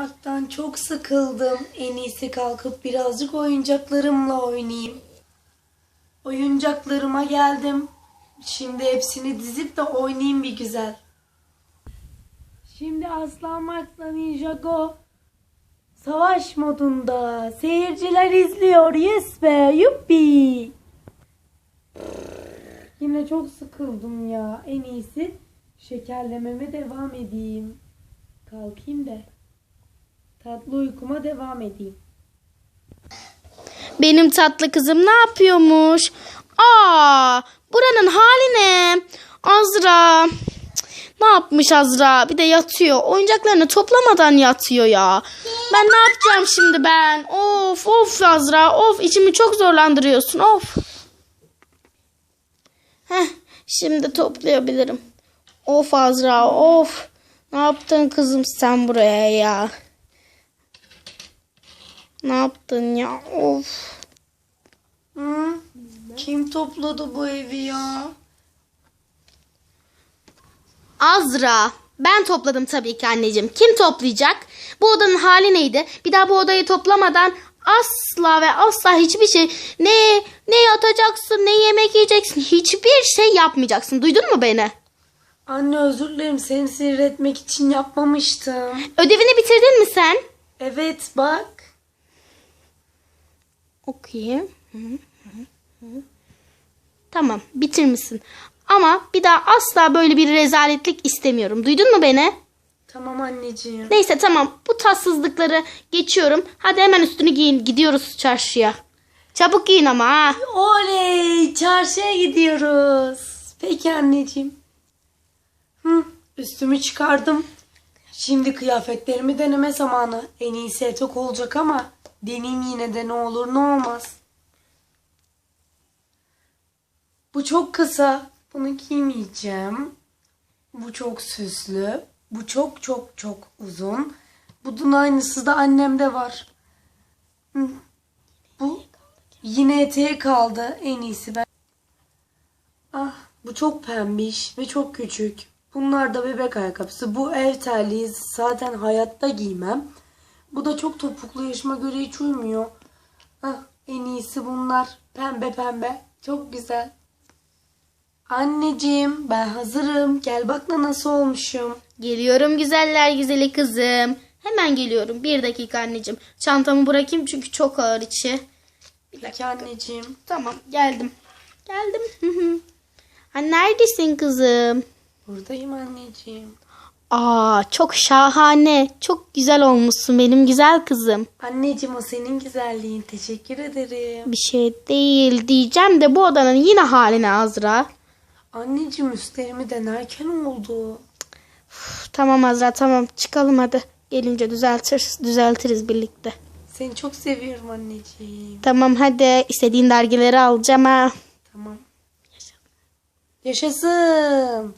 oturmaktan çok sıkıldım. En iyisi kalkıp birazcık oyuncaklarımla oynayayım. Oyuncaklarıma geldim. Şimdi hepsini dizip de oynayayım bir güzel. Şimdi Aslan Mars'la Ninja Go savaş modunda. Seyirciler izliyor. Yes be. Yuppi. Yine çok sıkıldım ya. En iyisi şekerlememe devam edeyim. Kalkayım da tatlı uykuma devam edeyim. Benim tatlı kızım ne yapıyormuş? Aa, buranın hali ne? Azra. Ne yapmış Azra? Bir de yatıyor. Oyuncaklarını toplamadan yatıyor ya. Ben ne yapacağım şimdi ben? Of of Azra. Of içimi çok zorlandırıyorsun. Of. Heh, şimdi toplayabilirim. Of Azra of. Ne yaptın kızım sen buraya ya? Ne yaptın ya? Of. Hı? Kim topladı bu evi ya? Azra. Ben topladım tabii ki anneciğim. Kim toplayacak? Bu odanın hali neydi? Bir daha bu odayı toplamadan asla ve asla hiçbir şey ne ne yatacaksın ne yemek yiyeceksin hiçbir şey yapmayacaksın. Duydun mu beni? Anne özür dilerim seni sinir etmek için yapmamıştım. Ödevini bitirdin mi sen? Evet bak. Okuyayım. Hı, hı, hı. Tamam bitirmişsin. Ama bir daha asla böyle bir rezaletlik istemiyorum. Duydun mu beni? Tamam anneciğim. Neyse tamam bu tatsızlıkları geçiyorum. Hadi hemen üstünü giyin gidiyoruz çarşıya. Çabuk giyin ama ha. Oley çarşıya gidiyoruz. Peki anneciğim. Hı, üstümü çıkardım. Şimdi kıyafetlerimi deneme zamanı. En iyisi etek olacak ama deneyim yine de ne olur ne olmaz. Bu çok kısa. Bunu giymeyeceğim. Bu çok süslü. Bu çok çok çok uzun. Bunun aynısı da annemde var. Bu yine eteğe kaldı. En iyisi ben. Ah bu çok pembiş ve çok küçük. Bunlar da bebek ayakkabısı. Bu ev terliği zaten hayatta giymem. Bu da çok topuklu yaşıma göre hiç uymuyor. Ah en iyisi bunlar. Pembe pembe. Çok güzel. Anneciğim ben hazırım. Gel bak da nasıl olmuşum. Geliyorum güzeller güzeli kızım. Hemen geliyorum. Bir dakika anneciğim. Çantamı bırakayım çünkü çok ağır içi. Peki anneciğim. Tamam geldim. Geldim. Ha, neredesin kızım? Buradayım anneciğim. Aa çok şahane. Çok güzel olmuşsun benim güzel kızım. Anneciğim o senin güzelliğin. Teşekkür ederim. Bir şey değil diyeceğim de bu odanın yine haline Azra. Anneciğim üstlerimi denerken oldu. Tamam Azra tamam çıkalım hadi. Gelince düzeltiriz, düzeltiriz birlikte. Seni çok seviyorum anneciğim. Tamam hadi istediğin dergileri alacağım ha. Tamam. Yaşasın.